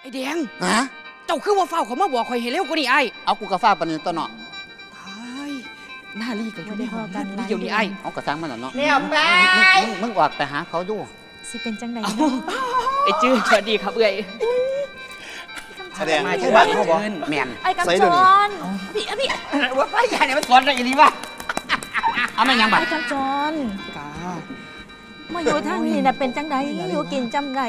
ไอ้แดง ฮะเจ้าคือว่าเฝ้าเขามาบอกข่อยให้เร็วกว่านี้ไอ้เอากูกระฟ้าปานนี้ตัวเนาะตายหน้ารีกับอยู่ในบ่ได้ห้องพอกันหลายเดี๋ยวนี้ไอ้เอากระซังมันน่ะเนาะเรียบไปมึงมึงออกไปหาเขาดูสิเป็นจังไดเอ้าเนาะไอ้จื้อสวัสดีครับเอ้ยแสดงมามาใช่ใช่บ้าบ้านนเขาเขาบบออกกแมนไอ้กำใส่จเดี๋ยวนี้รพี่พี่ว่าป้าใหญ่เนี่ยมันสอนอะไรอีหลีวะเอาไม่ยังบัดไอ้กำจรกา มาอยู่ทางนี้น่ะเป็นจังไดอยู่กินจำได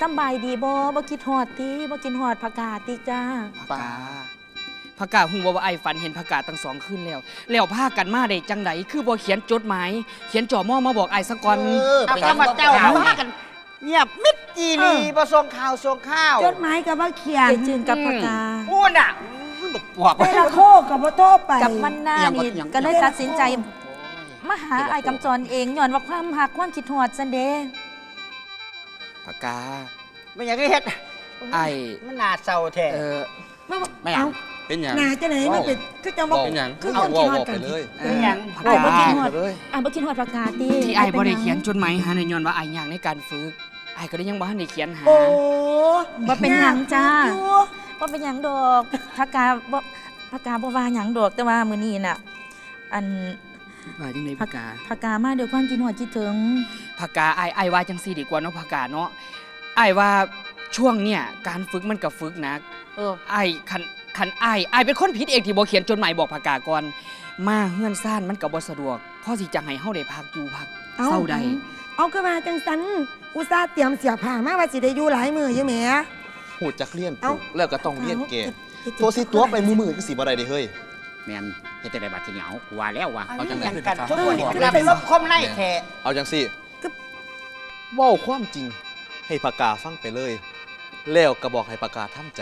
สำบายดีบ่บ่คิดฮอดติบ่กินฮอดผักกาดติจ้าปาผักกาหูว่าไอ้ฝันเห็นผักกาตั้งสองคืนแล้ว แล้วพากันมาได้จังไดคือบ่เขียนจดหมาย เขียนจ่อหม้อมาบอกไอ้สักก่อนเอาข้ามาเจ้าเอาพากันเงียบมิดจีรีบ่ส่งข่าวส่งข้าวจดหมายกับว่าเขียนเจจืนกับผักกาพูดอะบอกเวลาโคกับว่าโทษไปกับมันหน้านี่ก็เลยตัดสินใจ มาหาไอ้กำจรเองย้อนว่าความหักความคิดฮอดซันเดผักกาไม่อยากให้เฮ็ดไอ้มันน่าเศร้าแท้เออไม่ไม่เอาเป็นหยังหนาจะไหนมันเป็นคือจะมา เป็นหยังคือเอาคนวอที่ลฮอดออกกัไปนเลยเออผักไอ้บ่กาคิดฮอด เลยไอ้บ่คิดฮอดผักกาติที่ไอ้บ่ได้เขียนจดหมายหาในย้อนว่าไอ้อย่างในการฝึกไอ้ก็ได้ยังบ่ทันได้เขียนหา โอ้บ่เป็นหยังจ้าอยู่ว่าเป็นหยังดอกผักกาบ่ผักกาบ่ว่าหยังดอกแต่ว่ามื้อนี้น่ะ อัน ว่าจังไดผักกาผักกามาด้วยความคิดฮอดคิดถึงผักกาไอ้ไอ้ว่าจังซี่ดีกว่าเนาะผักกาเนาะไอ้ว่าช่วงเนี่ยการฝึกมันก็ฝึกหนัก เออ ไอ้คันคันไอ้ไอ้เป็นคนผิดเองที่บ่เขียนจดหมายบอกผักกาก่อน มาเฮือนซ่านมันก็บ่สะดวกพ่อสิจังให้เฮาได้พักอยู่พักเศร้าใดเอาก็มาจังสันอุตส่าห์เตรียมเสียผ้ามาว่าสิได้อยู่หลายมืออยู่แหม หูจักเลี่ยนเอ้า ปุ๊บแล้วก็ต้องเลี่ยนเกเอาตัวสิตัวไปมือมือก็สีบ่ได้เด้เฮ้ย แมนเฮ็ดแต่ได้บัดทีเหนียวกูว่าแล้วว่ะเอาจังไหนกันทุกคนนี่รับลบคมในแท้เอาจังสิเว้าความจริงให้ปากกาฟังไปเลย แล้วก็บอกให้ปากกาทำใจ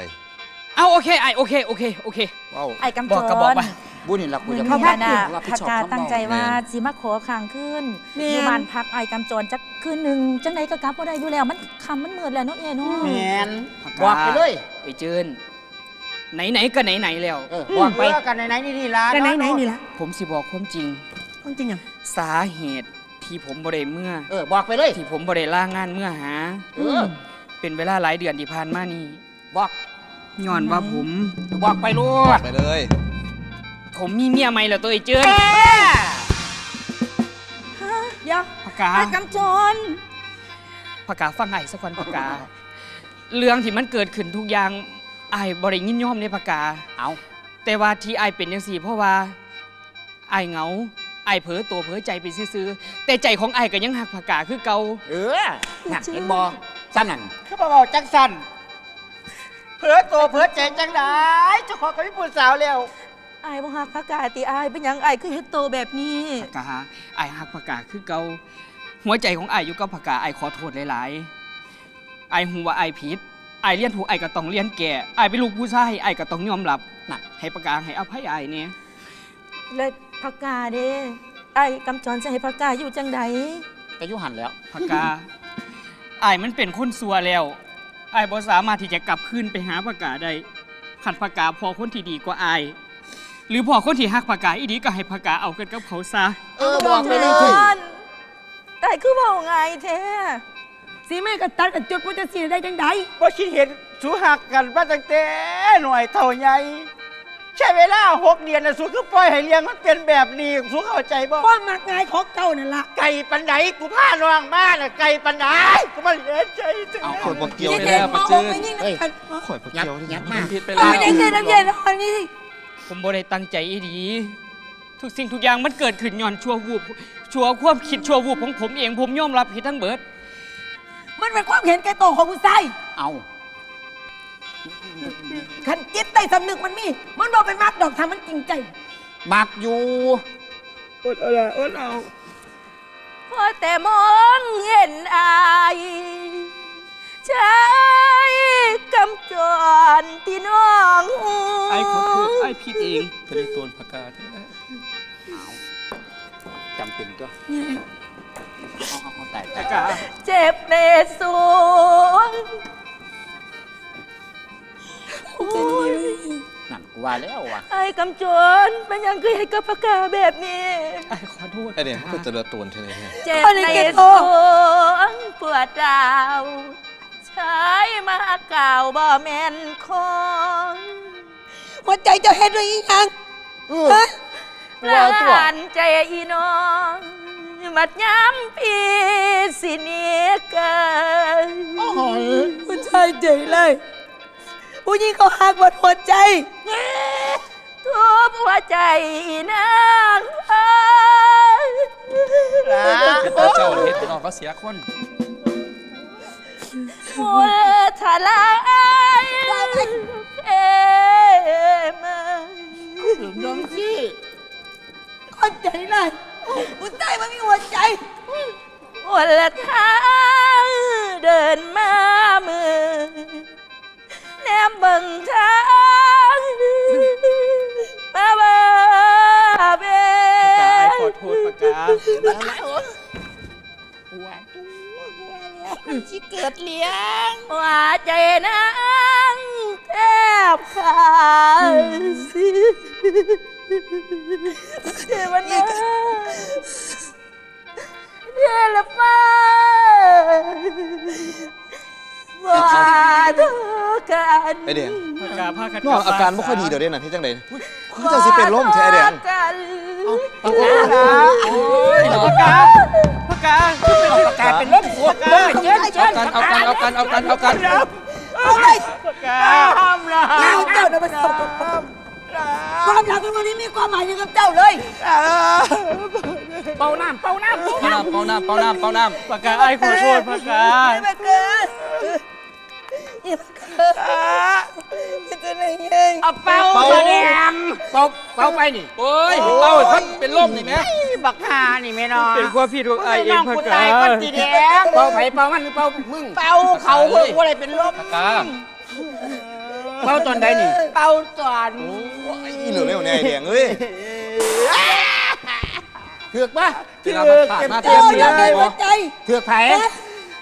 เอาโอเคไอ้โอเคโอเคโอเคเว้าไอ้กำจบอกก็บอกรไปบุญนี่ล่ะกูมื้อจะนี้เข้าน่ะนะรับผิผัดกชอบกาความตั้งใจเว้าว่าสิมาขอค้างคืนอยู่บ้านพักไอ้กำจรจักคืนหนึงจังไดก็กลับบ่ได้อยู่แล้วมันค่ำมันมืดแล้วเนาะเอ้เนาะแม่นผักบอกไปเลยไอ้เจิน ไหนๆก็ไหนๆแล้ว เออบบออกกไปไปกันไหนๆนี่นี่ล่ะแต่ไหนไหนนี่ล่ะผมสิบอกความจริงต้องจริงหยังสาเหตุที่ผมบ่ได้เมื่อ เออบอกไปเลย ที่ผมบ่ได้ล่างานเมื่อหาเออเป็นเวลาหลายเดือนที่ผ่านมานี่บอกย้อนว่าผม บอกไปลูกไปเลย ผมมีเมียใหม่แล้วตัวไอ้เจินเดี๋ยวผักกาไอ้กำจรผักกาฟังไอ้สักวันผักกา เรื่องที่มันเกิดขึ้นทุกอย่าง ไอ้บ่ได้ยินยอมในผักกา เอาแต่ว่าที่ไอ้เป็นจังซี่ เพราะว่าไอ้เหงาไอ้เผลอตัวเผลอใจไปซื่อๆแต่ใจของไอ้ก็ยังหักผักกาคือเก่าเออนั่นเห็นบ่ซ้ำนั่นคือบ่เว้าจังสั่นเผลอตัวเผลอใจจังไดเจ้าของกับพี่ผู้สาวแล้วไอ้บ่ฮักผักกาติไอ้เป็นหยังไอ้คือเฮ็ดโตแบบนี้ผักกาไอ้หักผักกาคือเก่าหัวใจของไอ้อยู่กับผักกาไอ้ขอโทษหลายๆไอ้หูว่าไอ้ผิด ไอ้เลี้ยนถูกไอ้ก็ต้องเลี้ยนแก่ไอ้เป็นลูกผู้ชายไอ้ก็ต้องยอมรับนั่นให้ผักกาให้อภัยไอ้เนี่ยเลยผักกาเด้ไอ้กำจรจะให้ผักกาอยู่จังใดก็อยู่หันแล้วผักกาไอ้มันเป็นคนสัวแล้วไอ้บ่สามารถที่จะกลับคืนไปหาผักกาได้ขันผักกาพอคนที่ดีกว่าไอ้หรือพอคนที่ฮักผักกาอีดีก็ให้ผักกาเอากันกับเขาซะ เออบอกไปเลย ไอ้คือเบาไงแท้ สีแม่ก็ตัดกับจุดพุทธศีลได้จังไดบ่คิดเห็นสูหักกันมาตั้งแต่หน่อยเท่าใหญ่ใช้เวลาหกเดือนนะสูคือปล่อยให้เลี้ยงมันเป็นแบบนี้สูเข้าใจบ่ความมักง่ายของเจ้านั่นล่ะไก่ปันไดกูพาน้องมาน่ะไก่ปันไดกูมาเลี้ยงใจจังเอาคนบ่เกี่ยวเด็กๆมาเอาไปยิ่งเฮ้ยกันข่อยบ่ยับเกี่ยวนี่ยับมาผิดไปเอาแล้วไปเด็กๆน้ำเย็นตอนนี้ผมบ่ได้ตั้งใจอีดี ทุกสิ่งทุกอย่างมันเกิดขึ้นย้อนชั่ววูบชั่วความคิดชั่ววูบของผมเองผมยอมรับผิดทั้งเบิด มันเป็นความเห็นแก่ตัวของผู้ชายเอาขันจิตใต้สำนึกมันมี มันบอกเป็นมักดอกทำมันจริงใจ มักอยู่อดเอาละอดเอาพอแต่มองเห็นอายใช้กำจรที่น้องไอ้ขอโทษไอ้ผิดเองทะเลตัวปากกาแท้เอาจำเป็นตั วเอาเอาเอาแต่กกาเจ็บในสวงโอ้ยนั่นกูว่าแล้วว่ะไอ้กำจรเป็นยังคือให้กับปากกาแบบนี้ ไอ้ขอโทษไอ้เนี่ยมันคือจะเลือตัวเท่านี้เนี่ยเจ็บเอาในสโตวงปวดราวใช้มาเก่าบ่แม่นของหัวใจจะเฮ็ดด้วยอีหยังฮะประหารใจอีน้อง มัดย้ำพี่สิเนียกันผู้ชายใจเลย ผู้หญิงเขาหักหมดหัวใจทุบหัวใจอีนางแต่เจ้าเฮ็ดให้น้องเขาเสียคนมัวทลายเอมาน้องซี่คนใจเลย ผู้ชายมันมีหัวใจ วันละทางเดินมามือ แนมเบิ่งทางมาบ่เบปากกาไอ้ขอโทษปากกาชิเกิดเลี้ยงว่าใจนางแทบขาดเทวันนาเทละฟ้าว่าเธอกันไอแดงปากกาพากันน้องอาการไม่ค่อยดีเดี๋ยวเด้นะที่จังใดคือจะสิเป็นลมใช่ไอแดงกันปากกาปากกาปากกาคือเป็นปากกาเป็นรถหัวกาเย็นเย็นเอากันเอากันเอากันเอากันเอากันปากกาห้ามละเราเจ้าน่ะมันสกปรก ความรักของวันนี้มีความหมายอย่างกับเจ้าเลยเป่าน้ำเป่าน้ำเป่าน้ำเป่าน้ำเป่าน้ำเป่าน้ำปากกาไอ้ขอโทษปากกานี่มันเกิดนี่มันเกิดมันจะไหนเองเอาเป่าแสดงเป่าเป่าไปนี่โอ้ยเป่าให้คนเป็นลมนี่แหมบักฮานี่แม่น้องเป็นความผิดของไอ้เองน้องปากกูกาตายก็ตีแดงเป่าไผเป่ามันหรือเป่ามึงเป่าเขาเพื่อกูอะไรเป็นลมปากกา เป่าตอนใดนี่ เป่าตอนอีเหลือเร็วเนี่ยไอแดงเอ้ยเถือกปะเวลามันผ่านมาเจ้าเสียเลดียบ่หัวใจเถือกไผ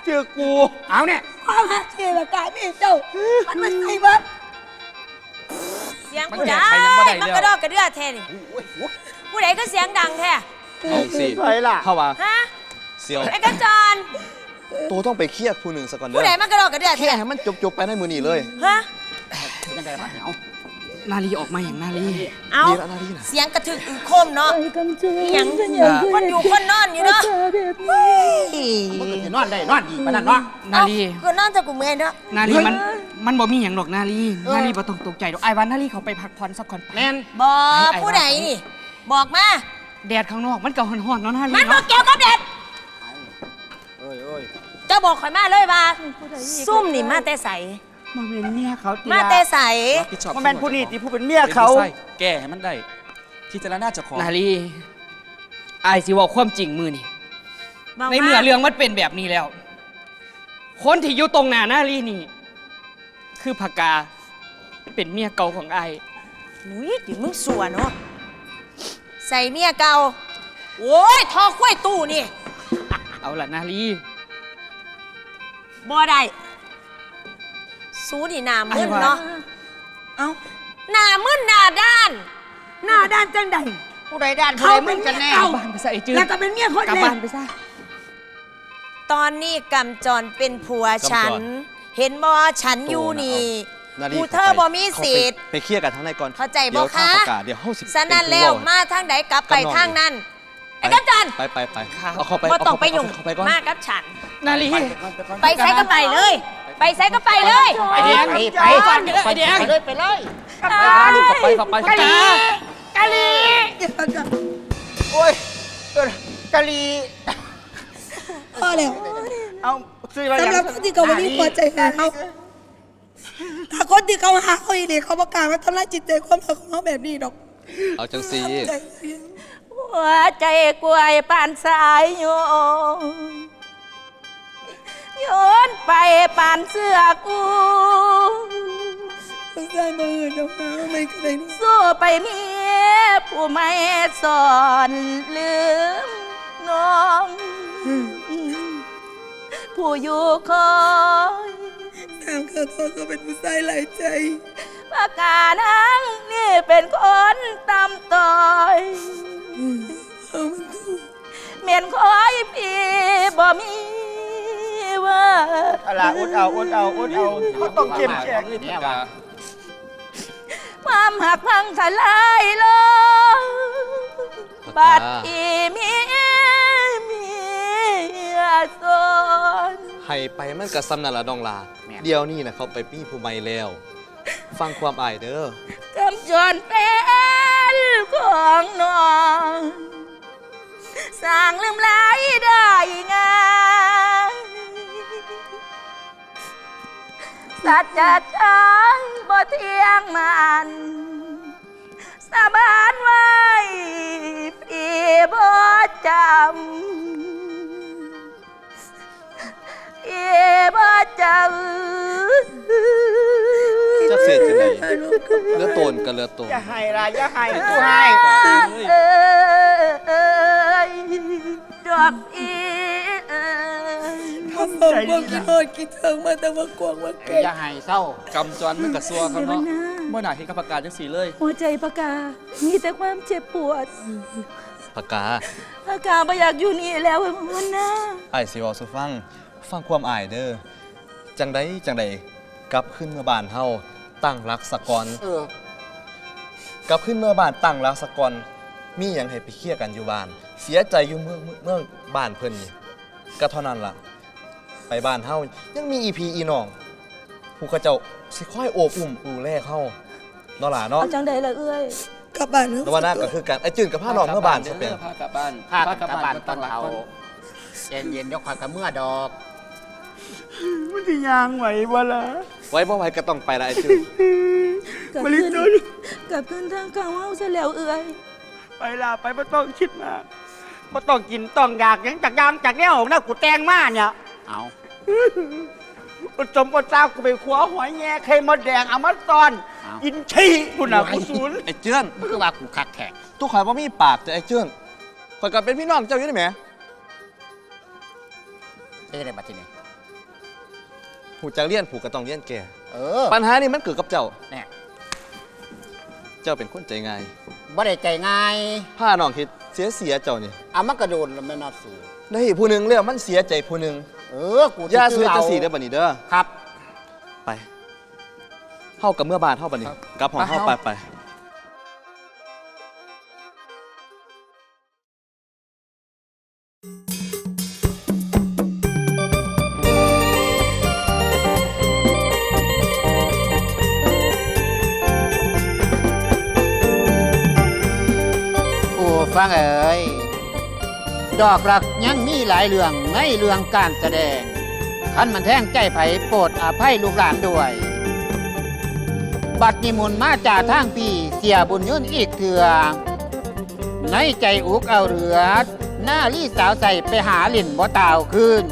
เถือกกูเอาเนี่ยความหักเสียกายไม่เจ้ามันมันใส่บัดเสียงผู้ใดมันกระดอกกระเดือแท้นี่ผู้ใดก็เสียงดังแท้เอาสิไผล่ะเข้ามาฮะเสียวไอ้กระจรตัวต้องไปเครียดผู้หนึ่งสักก่อนเด้ผู้ใดอมันกระดอกกระเดือแค่แท้ให้มันจบๆไปในมือนี้เลยฮะ ยังไงวะเอานาลีออกมาอย่างนาลีเอาดีแล้วนะที่นะเสียงกระถึกอึคมเนาะอหย่างคนอยู่คนนอนอยู่เนาะมันก็สินอนได้นอนดีปานนั้นเนาะนาลีเอ้ก็นอนจะกูเมื่อยเนาะนาลีมันมันบ่มีหยังหรอกนาลีนาลีบ่ต้องตกใจดอกไอ้ว่านาลีเขาไปพักผ่อนสักก่อนแม่นบอกผู้ใดนี่บอกมาแดดข้างนอกมันก็ร้อนๆเนาะนาลีมันบอเนาะกเกี่ยวกับเด็ดเอ้ยเอ้ยจะบอกข่อยมาเลยว่าซุ่มนี่มาแต่ใส มาเป็นเมียเขาตีมาแต่ใส รับผิดชอบมันเป็นผู้นี่ที่ผู้เป็นเมียเป็นเขาผู้ใส่แก้ให้มันได้ที่จะน่าเจะของ นาลีไอ้ายสิเว่าความจริงมือนี่ ในเมื่อเรื่องมันเป็นแบบนี้แล้ว คนที่อยู่ตรงหน้านาลีนี่ คือพกาเป็นเมียเก่าของไอ้ายหนุ่ยดิมึงสัวเนาะใส่เมียเก่า โอ้ย ทอคุ้วยตู้นี่เอาล่ะนาลีบ่ได้ สูนี่หนามึนเนาะเอ้าหนามึนหนาด้าน หน้าด้านจังใดผู้ใดด้านผู้เขาใดเป็มึนงเมีกันยแน่เก่าบ้านไปซะไอ้จืดแล้วก็เป็นเมียคนกลับแรบ้ากนไปซะตอนนี้กำจรเป็นผัวฉันเห็นบ่ฉันอยู่นี่นาลีผู้เธอบ่มีสิทธิ์ ไปเคลียร์กันทั้งในก่อนเข้าใจบ่เดี๋ยวข้าคะประกาศเดี๋ยวเฮาสิสนั่นแล้วเป็นผู้มาทางใดกลับไปกับน้องทางนั้นไอ้กำจันไปไปไปครับเอาเข้าไปบ่เอาต้องเข้าไปยุ่งเอาเข้าไปก่อน มากับฉัน นาลี ไปไซก็ไปเลย ไปไซก็ไปเลยไอ้แดงไปไปก่อนเด้อไอ้แดงไปเลยไปเลยลูกกลับไปกลับไปพกาโอ้ยเออกะลีพอแล้วเอาซื้อมาสำหรับคนที่เขาไม่มีหัวใจหาเขาถ้าคนที่เขาหาเขาอีนี่เขาประกล้าศว่าทำร้ายจิตใจความรักของเขาแบบนี้ดอก เอาจังสีใจเสียหัวใจกล้วยปานสายโยน โยนไปปานเสื้อกูสงสารมือเดอกนะไม่เคยรู้สู้ไปเมียผู้ไม่สอนลืมน้อง ผู้อยู่คอยตามเขาโทษเขาเป็นผู้ชายหลายใจ ปากกานังนี่เป็นคนตำต่อย เอามันถูกเมียนคอยพี่บ่มี วว่าเอาล่ะอดเอาอดเอาอดเอาเขาต้องเข้มแข็งเนี่ยว่าความหักพังทลายลงปากกาบัดอีมีเมียสนให้ไปมันก็ซ้ำนั่นละน้องลา เดี๋ยวนี้นะเขาไปปี้ผู้ใหม่แล้ว ฟังความอายเด้อกำจรเป็นของน้อง สร้างลืมไหลได้ไง สัจจะฉันบ่เที่ยงมันสาบานไว้พี่บ่จำพี่บ่จำจะเสร็จจังไดเหลือโตนก็เหลือโตนอย่าให้ล่ะอย่าให้กูให้เอ้ยดอกอีเอ้ย ทำผมบ่คิดโทษคิดถึงมาแต่ว่ากวางว่าเก่งอย่าให้เศร้ากำจรมันกับซัวเขาเนาะเมื่อหนาเห็นกับประกาศจังสีเลย หัวใจปากกา มีแต่ความเจ็บปวดปากกาปากกาไม่อยากอยู่นี่แล้วมันนะไอ้ายสิเว้าสู่ฟัง ฟังความอายเด้อ จังไดจังไดกลับขึ้นเมื่อบ้านเฮาตั้งรักสะกอนเออกลับขึ้นเมื่อบ้านตั้งรักสะกอนมีหยังให้ไปเคลียร์กันอยู่บ้าน เสียใจอยู่เมื่อเมื่อเมื่อบ้านเพิ่นนี่ก็เท่านั้นล่ะ ไปบ้านเฮายังมีอีพีอีน้อง ผู้เขาเจ้าสิค่อยโอบอุ้มดูแลเฮาเนาะล่ะเนาะเอาจังใดละเอ้ยกลับบ้านเถอะแต่ว่านั่นก็คือการไอ้จืนกับผ้าน้องเมื่อบ้านซะเป็น พากลับบ้านพากันกลับบ้านก็ตต้ออนงรักเอาก่อนเย็นเย็นๆเดี๋ยวคอยกับเมื่อดอกมันที่ยางไหวบ่ล่ะไว้บ่ไว้ก็ต้องไปละไอ้จืน กลับมาลิขึ้นตุนกลับขึ้นทางเก่าเอาซะแล้วเอ้ยไปล่ะไปบ่ต้องคิดมากบ่ต้องกินต้องอยากหยังจากอยางจากแนวนะกูแต่งมาเนี่ยเอา อุสมอุตสากูไปขัวหอยแง่ไข่มดแดงเอามาตอนกินขี้กูน่ะกูศูนย์ไอ้เจือนมันคือว่ากูคักแขกตู้ข่อยบ่มีปากแต่ไอ้เจือนข่อยก็เป็นพี่น้องเจ้าอยู่นี่แหมเอ้ยได้บัดทีนี้หูจักเลี้ยนผูกก็ต้องเลี้ยนแก่เออปัญหานี่มันเกิดกับเจ้าแน่เจ้าเป็นคนใจง่ายบ่ได้ใจง่ายผ้าน้องคิดเสียเสียเจ้านี่เอามันกระโดดแล้วไม่นอดสูได้ผู้หนึงแล้วมันเสียใจผู้หนึง เออกูอย่าซื้ซื้อเอาจังสี่เด้อบัดนี้เด้อ ครับ ไป เฮากับเมื่อบ้านเฮาบัดนี้กลับของเฮาไปไปโอ้ฟังเอ๋ย ดอกรักยังมีหลายเรื่องในเรื่องการแสดงขันมันแท่งใจไผโปรดอภัยลูกหลานด้วย บัดนิมนต์มาจากทางปีเสียบุญยุ่นอีกเถื่อในใจอุกเอาเรือ หน้าลี่สาวใส่ไปหาหลินบ่ตาวขึ้น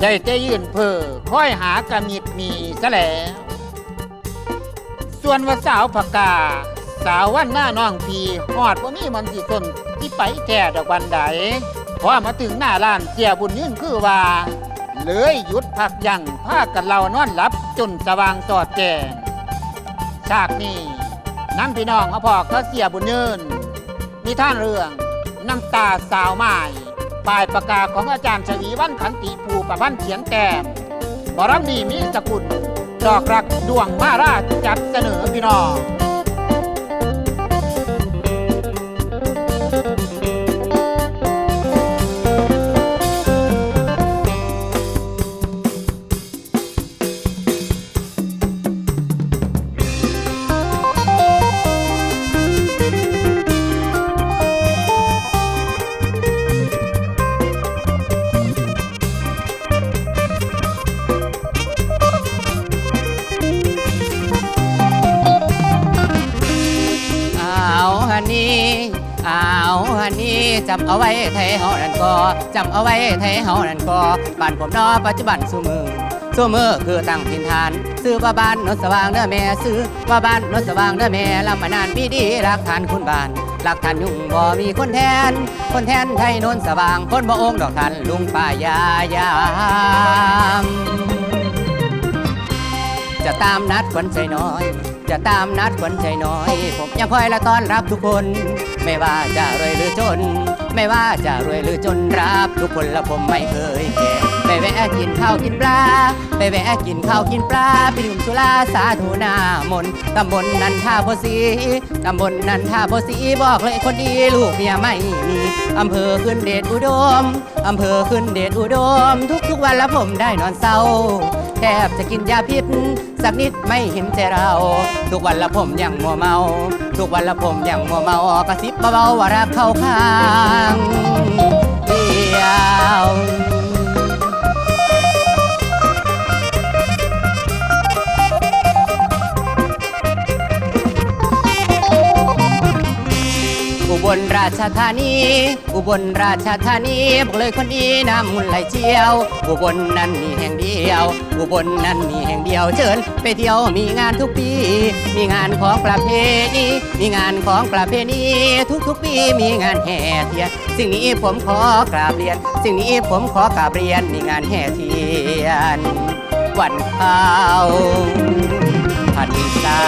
ได้แต่ยืนเพ่อค่อยหากระมิดมีซะแล้ว ส่วนว่าสาวผักกา สาววันหน้าน้องพีหอดว่ามีมันสิสนที่ไปแก่ดอกวันใดพอมาถึงหน้าร้านเสียบุญยื่นคือว่า เลยหยุดพักยังพากันเรานอนหลับจนสว่างสอดแจงฉากนี้น้ำพี่น้องมาพอเขาเสียบุญยืนมีท่านเรื่องน้ำตาสาวไม้ปลายประกาศของอาจารย์ชวีวันขันติภูประพันธ์เขียนแต้มบรมีมีสกุลดอกรักดวงมาราจัดเสนอพี่น้อง ไว้ไทยเฮานั่นก็จำเอาไว้ไทยเฮานั่นก็บ้านผมนอปัจจุบันสู้มือสู้มือคือตั้งถิ่นฐาน ซื้อว่าบ้านโนนสว่างเด้อแม่ซื้อว่าบ้านโนนสว่างเด้อแม่ลำมานานปีดีรักฐานคุณบ้านรักฐานยุ่งบ่มีคนแทน คนแทนไทยโนนสว่างคนบ่องดอกทันลุงป้ายายามจะตามนัดคนใจน้อย จะตามนัดคนใจน้อย ผมยังคอยและต้อนรับทุกคน ไม่ว่าจะรวยหรือจน ไม่ว่าจะรวยหรือจนรับทุกคนและผมไม่เคยแก่ไม่แวะกินข้าวกินปลาไปแวะกินข้าวกินปลาไปดื่มสุราสาธุนามนตำบลนันทาโพสีตำบลนันทาโพสีบอกเลยคนดีลูกเมียไม่มีอำเภอขึ้นเดชอุดมอำเภอขึ้นเดชอุดม ทุกทุกๆวันแล้วผมได้นอนเศร้าแทบจะกินยาพิษ สักนิดไม่เห็นใจเรา ทุกวันละผมยังมัวเมา ทุกวันละผมยังมัวเมากระซิบเบาๆว่ารักเข้าข้างเดียว ราชธานี อุบลราชธานีบอกเลยคนดีน้ำมุนไหลเชี่ยว อุบลนั้นมีแห่งเดียว อุบลนั้นมีแห่งเดียวเชิญไปเที่ยวมีงานทุกปี มีงานของประเพณีมีงานของประเพณีทุกๆปีมีงานแห่เทียนสิ่งนี้ผมขอกราบเรียน สิ่งนี้ผมขอกราบเรียนมีงานแห่เทียนวันข้าวพันษา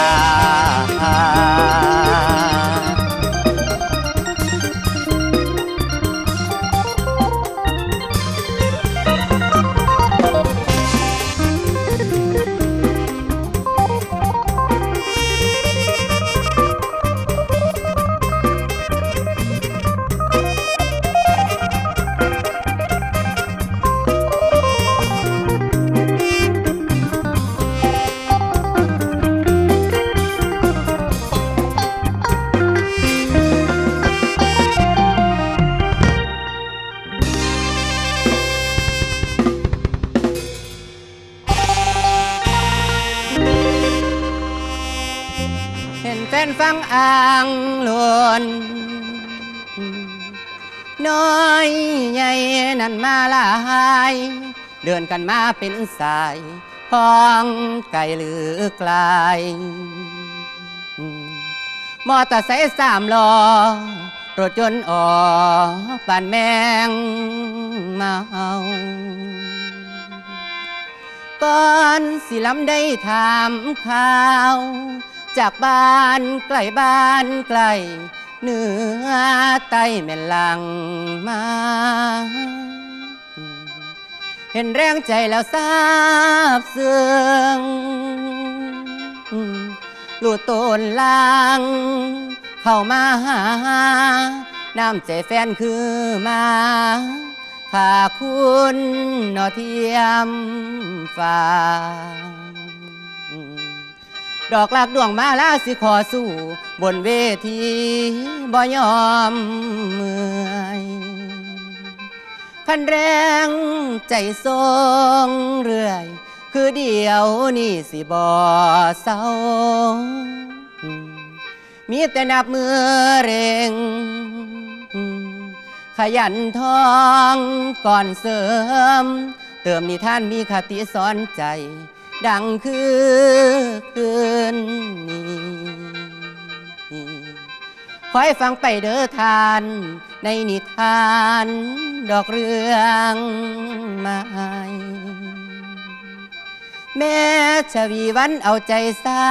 กันมาเป็นสายพ้องไกลหรือไกลมอเตอร์ไซค์สามล้อรถยนต์ออกปานแมงเมาก่อนสิลำได้ถามข่าว จากบ้านไกลบ้านไกลเหนือใต้แม่นลังมา เห็นแรงใจแล้วทราบซึ้งลู่ตนลาง เข้ามาหา น้ำใจแฟนคือมาขาคุณนอเทียมฟ้าดอกหลักดวงมาลาสิขอสู้ บนเวทีบ่ยอมเมื่อย คันแรงใจทรงเรื่อย คือเดียวนี่สิบ่เศร้า มีแต่นับมือเร่ง ขยันทองก่อนเสริม เติมนิทานมีคติสอนใจ ดังคือคืนนี้คอยฟังไปเด้อทาน ในนิทานดอกเรืองไม้แม่ชวีวันเอาใจใส่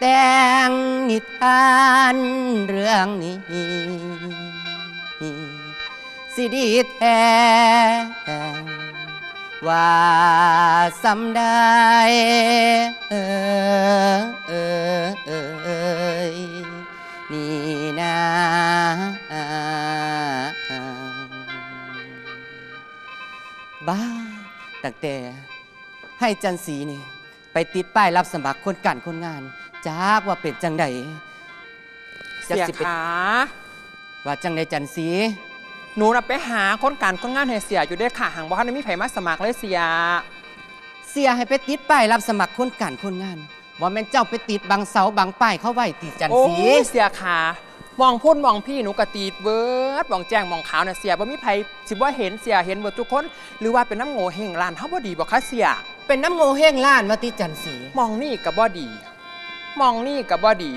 แต่งนิทานเรื่องนี้ สิดีแท้ว่าสำได้เออเออเออนี่นะ ตั้งแต่ให้จันสีนี่ ไปติดป้ายรับสมัครคนกันคนงานจากว่าเป็นจังใดเสียสิเป็นขา ว่าจังใดจันสีหนูน่ะไปหาคนการคนงานให้เสียอยู่ได้อค่ะหางบ่ทันได้มีไผมาสมัครเลยเสีย เสียให้ไปติดป้ายรับสมัครคนกันคนงานว่าแม่นเจ้าไปติดบังเสาบังป้ายเข้าไว้ติดจันโอ้สียเสียขา มองพุ่นมองพี่หนูกะตีดเบิร์ดมองแจ้งมองขาวน่ะเสียบ่มีไผสิบ่เห็นเสียเห็นเบิดทุกคน หรือว่าเป็นน้ำโง่เฮงลานเฮาบ่ดีบ่คะเสีย เป็นน้ำโงเฮงล้านว่าติดจันสีมองนี่กับบ่ดี มองนี่กับบ่ดี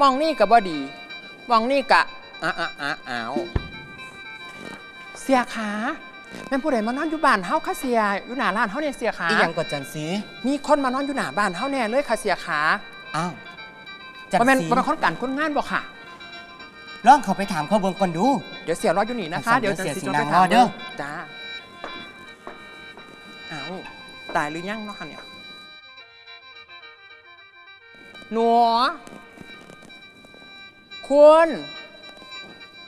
มองนี่กับบ่ดี มองนี่กะอ้าอ้าอ้าอ้าวเสียขาแม่นผู้ใดมานอนอยู่บ้านเฮาคะเสียอยู่หน้าร้านเฮาเนี่ยเสียขาอีหยังก็จันสีมีคนมานอนอยู่หน้าบ้านเฮาแน่เลยค่ะเสียขาอ้าวจันบ่แม่นสีบ่แม่นคนกันคนงานบ่ค่ะ ลองเขาไปถามเขาเบิ่งก่อนดู เดี๋ยวเสียรออยู่นี่นะคะให้สอนเดี๋ยวเดี๋ยวเสียสิสิจดนางไปถามรอเด้อจ้าเอาตายหรือยังเนาะเนี่ยหนูคุณ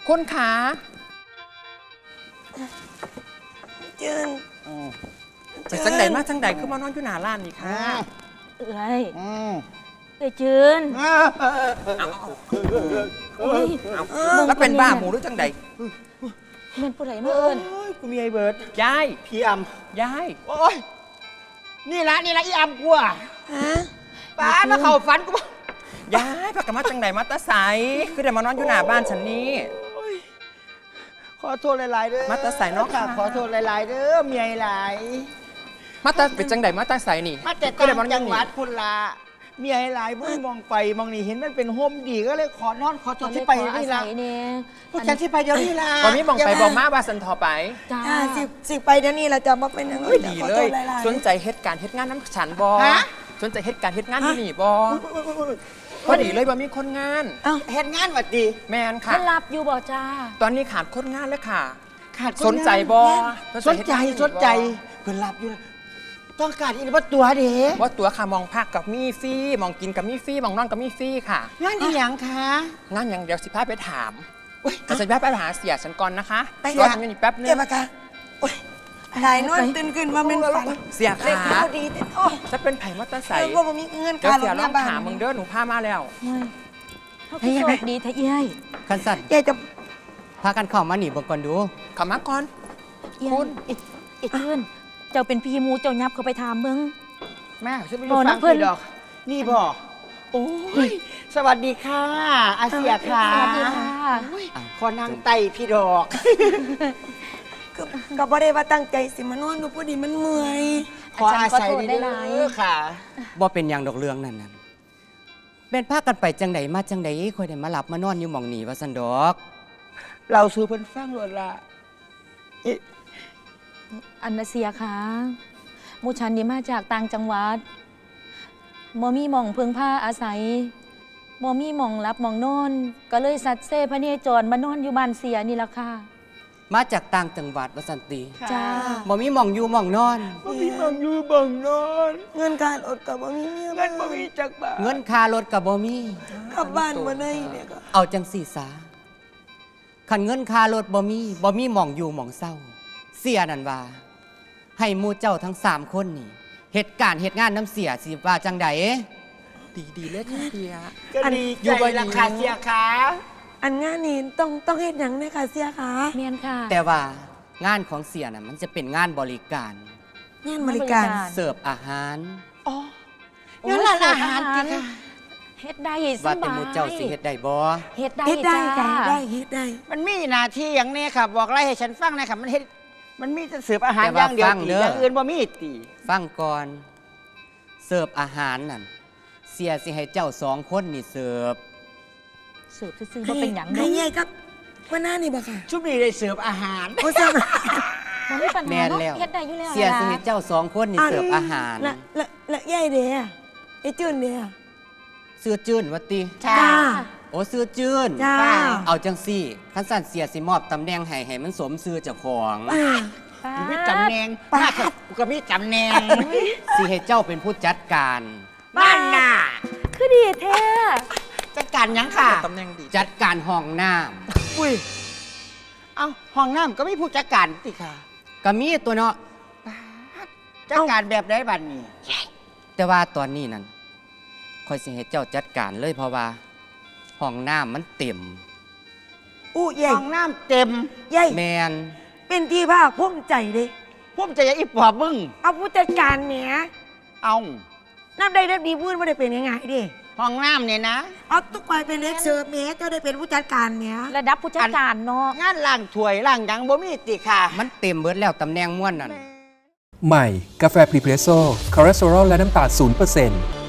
คุณขาจืนไปจังใดมาจังใดคือมานอนอยู่หน้าร้านนี่ค่ะเอ้ยอืมเอ้ยจืน โอ้ยแล้วเป็นบ้าหมูหรือจังใดแม่นผู้ใดมาเอิ้นโอ้ยกูมีไอ้เบิร์ดยายพี่อำยายโอ้ยนี่ละนี่ละอีอำกูอะฮะป้ามาเข้าฝันกูบ่ยายพักกันมาจังใดมาแตาใสคือได้มานอนอยู่หน้าบ้านฉันนี่ขอโทษหลายๆเด้อมาแต่ใส่เนาะค่ะขอโทษหลายๆเด้อเมียหลายมาแตาเป็นจังใดมาแตาใสนี่มาแต่ก็ต่าได้งมานอนอจัยู่งหนี่วัดพุ่นละ เมียหลายบุ้ยมองไปมองนี่เห็นมันเป็นโฮมดีก็เลยขอนอนขอโทษที่ไปขออานี่ละศัยเนี่ยพวกฉันที่ไปเดี๋ยวนี้ละตอนนี้มองไปบอกมาว่าสันทอไปจ้าอ่าสิสิไปเดี๋ยวนี้เราจะมาเป็นยังไงเอ้ยดีขอเลโทยษหลายๆสนใจเฮ็ดการเฮ็ดงานน้ำฉันบอฮะสนใจเฮ็ดการเฮ็ดงานที่นี่บอพอดีเลยบ่มีคนงานเอ้าเฮ็ดงานหวัดดี แมนค่ะเพิ่นรับอยู่บ่จ้า ตอนนี้ขาดคนงานเลยค่ะ ขาดคสนใจบอสนใจสนใจเพิ่นรับอยู่นะ ต้องการอีกว่าตัวเด้ว่าตัวค่ะมองพักกับมีฟรีมองกินกับมีฟรีมองนอนกับมีฟรีค่ะงานอีหยังคะงานอย่างเดียวสิพาไปถามจะสิพาไปหาเสียฉันก่อนนะคะไปรอค่ะทำงานอีกแป๊บนึเจ็บงปะคะโอ้ยหายนวดตื่นขึ้นมาเป็นฝันเสียเล็กขาเท้าดีแต่โอ้ยจะเป็นไผ่มัตตาใสเออว่าผมมีเงินเดี๋ยวค่ารเสียถลแม่องบ้านถามมึงเด้อหนูพามาแล้วเฮ้ยเขาคือโชคดีแท้เอ้ยคันสัตว์ยายจะพากันเข้ามาหนีเบงก่อนดูขอมาก่อนเอ้ยคุณเอ้ยเอ้ยจืน เจ้าเป็นพี่หมูเจ้ายับเข้าไปถามเบิ่งแม่ฉันไม่บ่รู้นะฟังเพิ่น พี่ดอก นี่บ่โอ้ยสวัสดีค่ะ อาเซียค่ะสวัสดีค่ะ ขอนางไตพี่ดอก ก็ก็บ่ได้ว่าตั้งใจสิมานอนดูพอดีมันเมื่อย ขออาศัยขอโทษดีได้เด้หลายอค่ะ บ่เป็นอย่างดอกเรื่องนั่นนั่นเป็นพากันไปจังใดมาจังใดค่อยได้มาหลับมานอนอยู่หม่องนี้ว่าสันดอก เราซื้อเพิ่นฟังโลดละอั นนาเซียค่ะหมูชันนี่มาจากต่างจังหวัดบ่มีหม่องเพิงผ้าอาศัยบ่มีหม่องรับหม่องนอนก็เลยสัตว์เซ่พระเนจรมานอนอยู่บ้านเสียนี่ล่ะค่ะ มาจากต่างจังหวัดว่าสันติจ้าบ่มีหม่องอยู่หม่องนอน บ่มีบังอยู่บังนอนเงินค่ารถก็บ่มีเมียเงินบ่มีจักบาทเงินค่ารถก็บ่มีกลับบ้านบ่ได้เนี่ยก็เอาจังสี่สาคันเงินค่ารถบ่มีบ่มีหม่องอยู่หม่องเศร้า เสียนั่นว่า ให้หมู่เจ้าทั้งสามคนนี่เหตุการณ์เหตุงานน้ำเสียสิว่าจังใดดีดีๆเลยค่ะเสียก็ดีอยู่ใจบ่ละดีค่ะเสียค่ะอันงานนี้ต้องต้องเฮ็ดหยังเนี่ยค่ะเสียค่ะเมียนค่ะ แต่ว่างานของเสียน่ะมันจะเป็นงานบริการ งานบริการบริการเสิร์ฟอาหาร อ๋อโอ้งั้นร้านอาหารเสิสิฟค่ะเฮ็ดได้ว่าสแต่บาหมู่ยเจ้าสิเฮ็ดได้บ่เฮ็ดได้เฮ็ดได้จ้าค่ะได้เฮ็ดได้ มันมีหน้าที่อย่างนี้ค่ะ บอกไล่ให้ฉันฟังหนะครับมันเฮ็ด มันมีแต่เสิร์ฟอาหารอย่างเดียวติอย่างอื่นบ่มีติฟังก่อน เสิร์ฟอาหารนั่นเสียสิให้เจ้าสองคนนี่เสิร์ฟเสิร์ฟซื่อๆบ่เป็นหยังให้เนาะใหญ่ครับว่าหน้านี่บ่ค่ะชุบนี้ได้เสิร์ฟอาหารโอ้ซ้ำบ่มีปัญแม่หานเนาะแล้วเฮ็ดได้อยู่แล้วเสียล่ะสิให้เจ้าสองคนนี่เสิร์ฟอาหารละละละใหญ่เด้อไอ้จืนเด้อซื้อจื้นวัติจ้าจ้า โอ้ซื้อจื้นจ้า เอาจังซี่คันสั่นเสียสิมอบตำแหน่งให้ให้มันสมชื่อเจ้าของอ่าป้ามีตำแหน่งป้ากูก็มีตำแหน่งสิให้เจ้าเป็นผู้จัดการ บ้านน่ะคือดีแท้จัดการหยังค่ะ ตำแหน่งดีจัดการห้องน้อุ้ยเอ้าห้องน้ำก็มีผู้จัดการติค่ะำก็มีตัวเนาะจัดการแบบได้บัดนี้แต่ว่าตอนนี้นั่นคอยสิให้เจ้าจัดการเลยเพราะว่า ห้องน้ำมันเต็ม อู้ใหญ่ห้องน้ำเต็มใหญ่แมนเป็นที่ภาคภูมิใจเด้พุ่มจะยังอีปอบมึง เอาผู้จัดการแหมเอาน้ำได้รับดีพูดบ่ได้เป็นยังไงเด้ห้องน้ำเนี่ยนะเอาตุ๊กไปเป็นเล็กเสิร์ฟแหมเจ้าได้เป็นผู้จัดการแหมระดับผู้จัดการเนาะงานล่างถ้วยล่างหยังบ่มีติค่ะ มันเต็มเบิดแล้วตำแหน่งม่วนนั่น ใหม่ กาแฟพรีเพรสโซ่คอเลสเตอรอลและน้ำตาล0%น